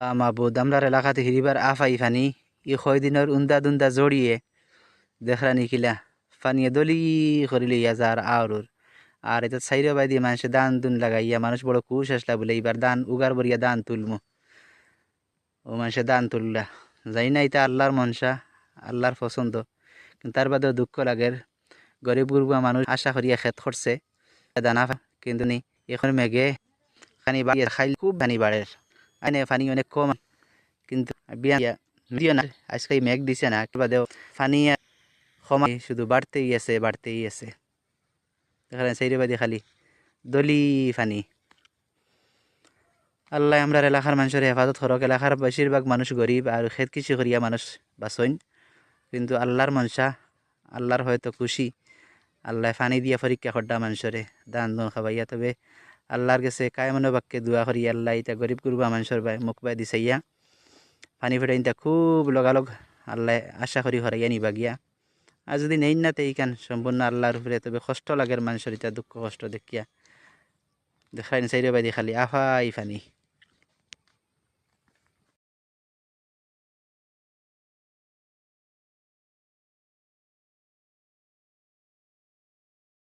মাহবুদ আমরার এলাকাতে হিরিবার আফাই ফানি ই দিনের উন্দা দুন্দা জড়িয়ে দেখরানি কিলা ফানিয়ে দলি করিলে ইয়া যার আওরুর আর এটা সাইরে বাই দিয়ে মানুষে দান দুন লাগাইয়া মানুষ বড় কুশ আসলা বলে এইবার দান উগার বরিয়া দান তুলমু ও মানুষে দান তুললা যাই না এটা আল্লাহর মনসা আল্লাহর পছন্দ কিন্তু তার বাদেও দুঃখ লাগের গরিব গুরুবা মানুষ আশা করিয়া খেত করছে দানা কিন্তু নি এখন মেঘে খানি বাড়িয়ে খাইল খুব পানি বাড়ের আইনে পানি অনেক কম। কিন্তু দিও না, আজকে মেঘ দিছে না, কিবা দেও পানি সময় শুধু বাড়তেই আছে বাড়তেই আছে। এখানে সেইরে বাদি খালি দলি ফানি। আল্লাহ আমরা এলাকার মানুষের হেফাজত করক এলাকার বেশিরভাগ মানুষ গরিব আর খেত কিছু করিয়া মানুষ বাঁচইন। কিন্তু আল্লাহর মনসা, আল্লাহর হয়তো খুশি, আল্লাহ ফানি দিয়া পরীক্ষা করডা মানুষরে দান দন খাবাইয়া তবে আল্লাহর কাছে কায়মনো বাক্যে দোয়া করি, আল্লাহ ইতা গরিব গুরুবা মানুষের বাই মুখ বাই দিছাইয়া, পানি ফেটাই ইতা খুব লগালগ, আল্লাহ আশা করি হরাইয়া নিবা গিয়া। আর যদি নেই না তো এইখান সম্পূর্ণ আল্লাহর উপরে তবে কষ্ট লাগের মানুষের ইতা দুঃখ কষ্ট দেখিয়া। দেখাই সাইরে বাই দেখালি আফাই ফানি।